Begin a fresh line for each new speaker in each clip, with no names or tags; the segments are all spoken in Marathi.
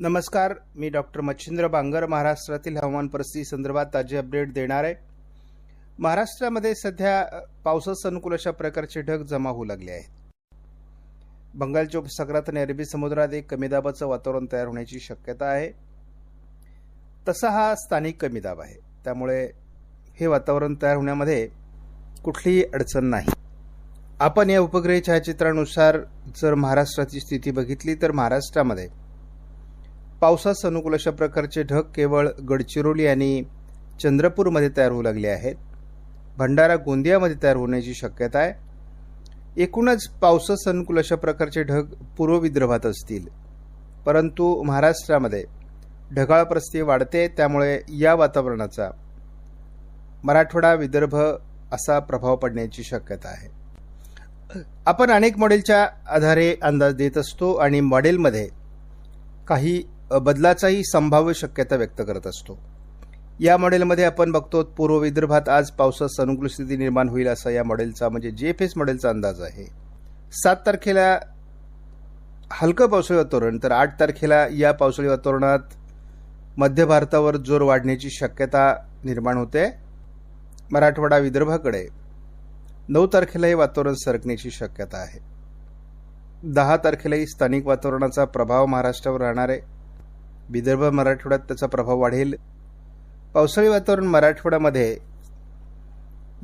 नमस्कार मी डॉक्टर मच्छिंद्र बांगर महाराष्ट्रातील हवामान परिस्थिती संदर्भात ताजे अपडेट देणार आहे. महाराष्ट्रामध्ये सध्या पावसास अनुकूल अशा प्रकारचे ढग जमा होऊ लागले आहेत. बंगालच्या उपसागरात आणि अरबी समुद्रात एक कमी दाबाचं वातावरण तयार होण्याची शक्यता आहे. तसा हा स्थानिक कमी दाब आहे. त्यामुळे हे वातावरण तयार होण्यामध्ये कुठलीही अडचण नाही. आपण या उपग्रह छायाचित्रानुसार जर महाराष्ट्राची स्थिती बघितली तर महाराष्ट्रामध्ये पावसास अनुकूल अशा प्रकारचे ढग केवळ गडचिरोली आणि चंद्रपूरमध्ये तयार होऊ लागले आहेत. भंडारा गोंदियामध्ये तयार होण्याची शक्यता आहे. एकूणच पावसास अनुकूल अशा प्रकारचे ढग पूर्व विदर्भात असतील. परंतु महाराष्ट्रामध्ये ढगाळ परिस्थिती वाढते त्यामुळे या वातावरणाचा मराठवाडा विदर्भ असा प्रभाव पडण्याची शक्यता आहे. आपण अनेक मॉडेलच्या आधारे अंदाज देत असतो आणि मॉडेलमध्ये काही बदलाचाही संभाव्य शक्यता व्यक्त करत असतो. या मॉडेलमध्ये आपण बघतो पूर्व विदर्भात आज पावसास अनुकूल स्थिती निर्माण होईल असा या मॉडेलचा म्हणजे जे एफ एस मॉडेलचा अंदाज आहे. सात तारखेला हलकं पावसाळी वातावरण तर आठ तारखेला या पावसाळी वातावरणात मध्य भारतावर जोर वाढण्याची शक्यता निर्माण होते. मराठवाडा विदर्भाकडे नऊ तारखेला हे वातावरण सरकण्याची शक्यता आहे. दहा तारखेलाही स्थानिक वातावरणाचा प्रभाव महाराष्ट्रावर राहणार आहे. विदर्भ मराठवाड्यात त्याचा प्रभाव वाढेल. पावसाळी वातावरण मराठवाड्यामध्ये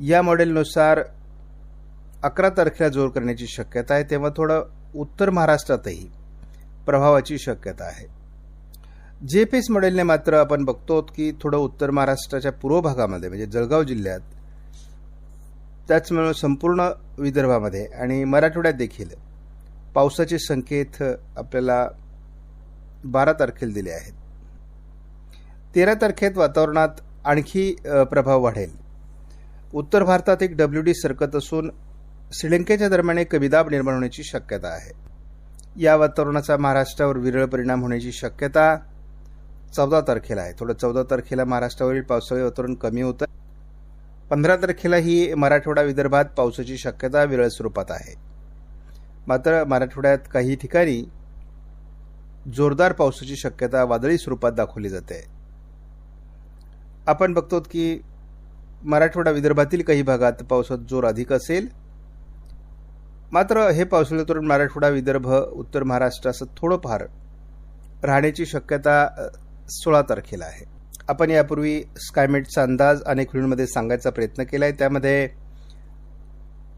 या मॉडेलनुसार अकरा तारखेला जोर करण्याची शक्यता आहे. तेव्हा थोडं उत्तर महाराष्ट्रातही प्रभावाची शक्यता आहे. जे पी एस मॉडेलने मात्र आपण बघतो की थोडं उत्तर महाराष्ट्राच्या पूर्व भागामध्ये म्हणजे जळगाव जिल्ह्यात त्याचमुळे संपूर्ण विदर्भामध्ये आणि मराठवाड्यात देखील पावसाचे संकेत आपल्याला बारा तारखेला दिले आहेत. तेरा तारखेत वातावरणात आणखी प्रभाव वाढेल. उत्तर भारतात एक डब्ल्यू डी सरकत असून श्रीलंकेच्या दरम्यान एक कमी निर्माण होण्याची शक्यता आहे. या वातावरणाचा महाराष्ट्रावर विरळ परिणाम होण्याची शक्यता चौदा तारखेला आहे. थोडं चौदा तारखेला महाराष्ट्रावरील पावसाळी वातावरण कमी होतं. पंधरा तारखेला ही मराठवाडा विदर्भात पावसाची शक्यता विरळ स्वरूपात आहे. मात्र मराठवाड्यात काही ठिकाणी जोरदार पावसाची शक्यता वादळी स्वरूपात दाखवली जाते. आपण बघतो की मराठवाडा विदर्भातील काही भागात पावसात जोर अधिक असेल. मात्र हे पावसाळी तरुण मराठवाडा विदर्भ उत्तर महाराष्ट्र असं थोडंफार राहण्याची शक्यता सोळा तारखेला आहे. आपण यापूर्वी स्कायमेटचा अंदाज अनेक व्हिडिओमध्ये सांगायचा प्रयत्न केला आहे त्यामध्ये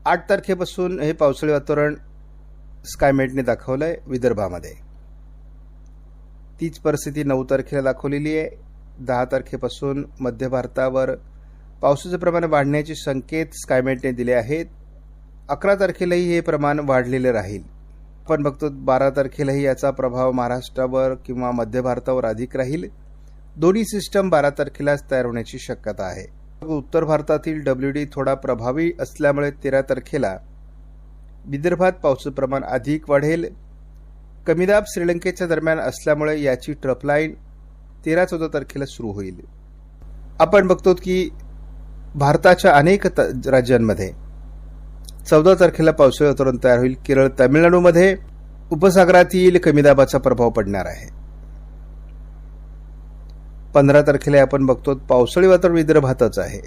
आठ तारखेपासून हे पावसाळी वातावरण स्कायमेटने दाखवलं आहे विदर्भामध्ये. तीच परिस्थिती नऊ तारखेला दाखवलेली आहे. दहा तारखेपासून मध्य भारतावर पावसाचं प्रमाण वाढण्याचे संकेत स्कायमेटने दिले आहेत. अकरा तारखेलाही हे प्रमाण वाढलेले राहील. आपण बघतो बारा तारखेलाही याचा प्रभाव महाराष्ट्रावर किंवा मध्य भारतावर अधिक राहील. दोन्ही सिस्टम बारा तारखेलाच तयार होण्याची शक्यता आहे. उत्तर भारतातील डब्ल्यू डी थोडा प्रभावी असल्यामुळे तेरा तारखेला विदर्भात पावसाचं प्रमाण अधिक वाढेल. कमीदाब श्रीलंकेच्या दरम्यान असल्यामुळे याची ट्रपलाईन तेरा चौदा तारखेला सुरू होईल. आपण बघतो की भारताच्या अनेक त- राज्यांमध्ये चौदा तारखेला पावसाळी वातावरण तयार होईल. केरळ तामिळनाडूमध्ये उपसागरातील कमी दाबाचा प्रभाव पडणार आहे. पंधरा तारखेला आपण बघतो पावसाळी वातावरण विदर्भातच आहे.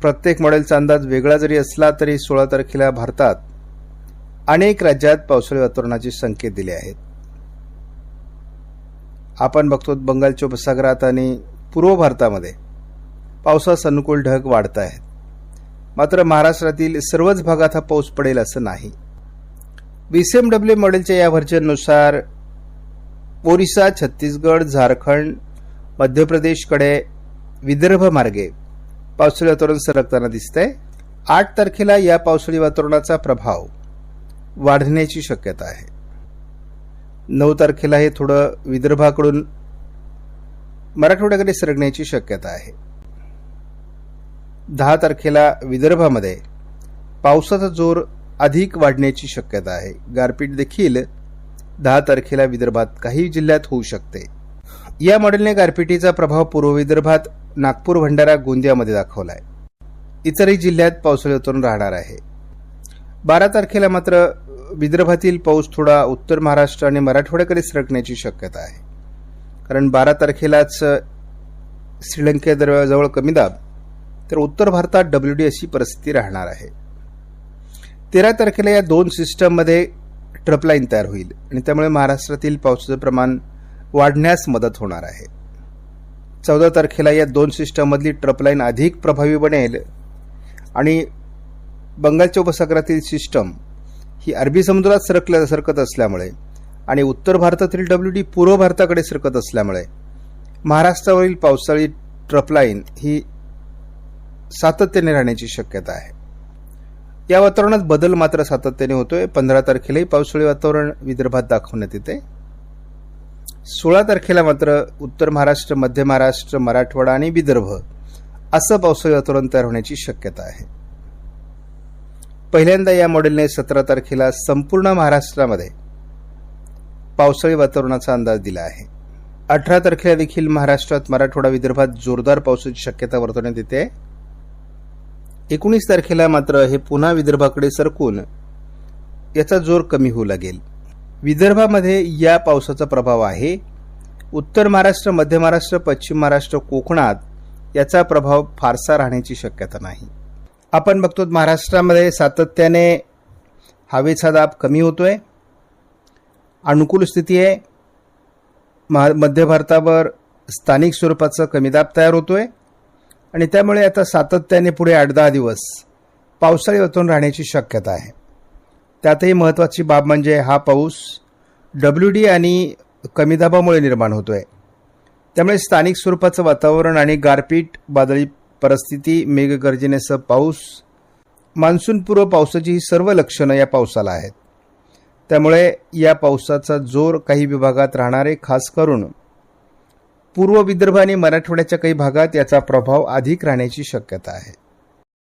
प्रत्येक मॉडेलचा अंदाज वेगळा जरी असला तरी सोळा तारखेला भारतात अनेक राज्यात पावसाळी वातावरणाचे संकेत दिले आहेत. आपण बघतो बंगालच्या उपसागरात आणि पूर्व भारतामध्ये पावसास अनुकूल ढग वाढत आहेत. मात्र महाराष्ट्रातील सर्वच भागात हा पाऊस पडेल असं नाही. बीसीएमडब्ल्यू मॉडेलच्या या व्हर्जननुसार ओरिसा छत्तीसगड झारखंड मध्य प्रदेशकडे विदर्भ मार्गे पावसाळी वातावरण सरकताना दिसतंय. आठ तारखेला या पावसाळी वातावरणाचा प्रभाव वाढण्याची शक्यता आहे. नऊ तारखेला हे थोडं विदर्भाकडून मराठवाड्याकडे सरकण्याची शक्यता आहे. दहा तारखेला विदर्भामध्ये पावसाचा जोर अधिक वाढण्याची शक्यता आहे. गारपीट देखील दहा तारखेला विदर्भात काही जिल्ह्यात होऊ शकते. या मॉडेलने गारपिटीचा प्रभाव पूर्व विदर्भात नागपूर भंडारा गोंदियामध्ये दाखवला आहे इतरही जिल्ह्यात पावसाळी उतरून राहणार आहे. बारा तारखेला मात्र विदर्भातील पाऊस थोडा उत्तर महाराष्ट्र आणि मराठवाड्याकडे सरकण्याची शक्यता आहे. कारण बारा तारखेलाच श्रीलंकेजवळ कमी दाब तर उत्तर भारतात डब्ल्यू डी अशी परिस्थिती राहणार आहे. तेरा तारखेला या दोन सिस्टममध्ये ट्रपलाईन तयार होईल आणि त्यामुळे महाराष्ट्रातील पावसाचं प्रमाण वाढण्यास मदत होणार आहे. चौदा तारखेला या दोन सिस्टममधली ट्रपलाईन अधिक प्रभावी बनेल आणि बंगालच्या उपसागरातील सिस्टम ही अरबी समुद्रात सरकल्या सरकत असल्यामुळे आणि उत्तर भारतातील डब्ल्यू डी पूर्व भारताकडे सरकत असल्यामुळे महाराष्ट्रावरील पावसाळी ट्रपलाईन ही सातत्याने राहण्याची शक्यता आहे. या वातावरणात बदल मात्र सातत्याने होतोय. पंधरा तारखेलाही पावसाळी वातावरण विदर्भात दाखवण्यात येते. सोळा तारखेला मात्र उत्तर महाराष्ट्र मध्य महाराष्ट्र मराठवाडा आणि विदर्भ असं पावसाळी वातावरण तयार होण्याची शक्यता आहे. पहिल्यांदा या मॉडेलने सतरा तारखेला संपूर्ण महाराष्ट्रामध्ये पावसाळी वातावरणाचा अंदाज दिला आहे. अठरा तारखेला देखील महाराष्ट्रात मराठवाडा विदर्भात जोरदार पावसाची शक्यता वर्तवण्यात येते. एकोणीस तारखेला मात्र हे पुन्हा विदर्भाकडे सरकून याचा जोर कमी होऊ लागेल. विदर्भामध्ये या पावसाचा प्रभाव आहे. उत्तर महाराष्ट्र मध्य महाराष्ट्र पश्चिम महाराष्ट्र कोकणात याचा प्रभाव फारसा राहण्याची शक्यता नाही. आपण बघतो महाराष्ट्रामध्ये सातत्याने हवेचा दाब कमी होतोय. अनुकूल स्थिती आहे. महा मध्य भारतावर स्थानिक स्वरूपाचा कमी दाब तयार होतोय. आणि त्यामुळे आता सातत्याने पुढे आठ दहा दिवस पावसाळी वातावरण राहण्याची शक्यता आहे. त्यातही महत्त्वाची बाब म्हणजे हा पाऊस डब्ल्यू डी आणि कमी दाबामुळे निर्माण होतोय. त्यामुळे स्थानिक स्वरूपाचं वातावरण आणि गारपीट वादळी परिस्थिती मेघगर्जनेसह पाऊस. मान्सूनपूर्व पावसाची ही सर्व लक्षणं या पावसाला आहेत. त्यामुळे या पावसाचा जोर काही विभागात राहणारे खास करून पूर्व विदर्भ आणि मराठवाड्याच्या काही भागात याचा प्रभाव अधिक राहण्याची शक्यता आहे.